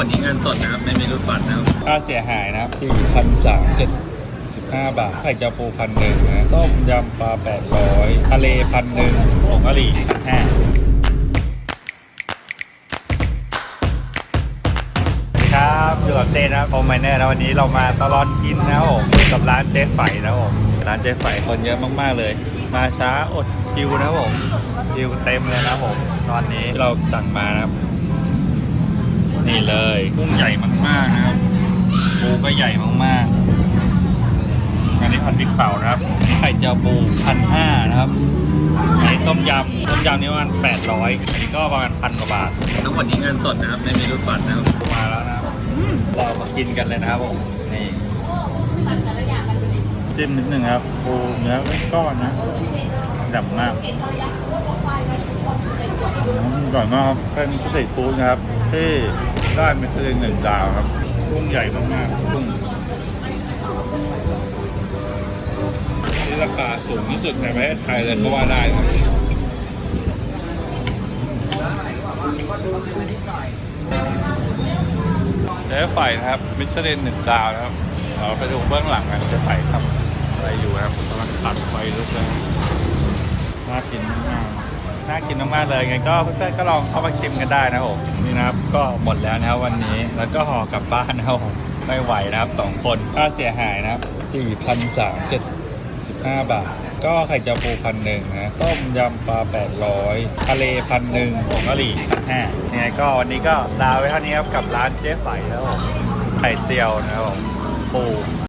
หมดนี้เงินสดนะครับ ไม่มีรูดบัตรนะครับ ค่าเสียหายนะครับสี่พันสามเจ็ดสิบห้าบาทไข่เจียวปูพันหนึ่งนะต้มยำปลาแปดร้อยทะเลพันหนึ่งผงกะหรี่พันห้าครับอยู่กับเต้นะครับโอมไมเนอร์นะวันนี้เรามาตลอดกินนะครับผมกับร้านเจ๊ไฝนะครับผมร้านเจ๊ไฝคนเยอะมากๆเลย มาช้าอดคิวนะครับผมคิวเต็มเลยนะครับผม ตอนนี้เราสั่งมานะครับ นี่เลยกุ้งใหญ่มากๆนะครับปูก็ใหญ่มากๆอันนี้พันพริกเผานะครับไข่เจียวปูพันห้านะครับอันนี้ต้มยำต้มยำนี่ประมาณแปดร้อยอันนี้ก็ประมาณพันกว่าบาททั้งหมดนี้เงินสดนะครับไม่มีรูดบัตรนะครับมาแล้วนะครับเรามากินกันเลยนะครับผมนี่จิ้มนิดนึงครับปูเนื้อก้อนนะดำมากอืมอร่อยมากครับเป็นสตรีทฟู้ดนะครับที่ ได้เป็นคือหนึ่งดาวครับกุ้งใหญ่มากๆกุ้งที่ราคาสูงที่สุดในประเทศไทยเลยก็ว่าได้นะเจ๊ไฟนะครับ มิชลินหนึ่งดาวนะครับ เราไปดูเบื้องหลังกันเจ๊ไฟทำอะไรอยู่ครับกำลังตัดไฟลุกเลยน่ากินมากๆ น่ากินมากๆเลยไงก็เพื่อนๆก็ลองเข้ามาชิมกันได้นะครับผมนี่นะครับก็หมดแล้วนะครับวันนี้แล้วก็ห่อกลับบ้านนะครับผมไม่ไหวนะครับสองคนค่าเสียหายนะครับสี่พันสามเจ็ด15บาท ก็ไข่เจียวปูพันหนึ่งนะต้มยำปลา 800ทะเลพันหนึ่งผงกะหรี่พันห้ายังไงก็วันนี้ก็ลาไว้เท่านี้ครับกับร้านเจ๊ไฝแล้วไข่เจียวนะครับผมปู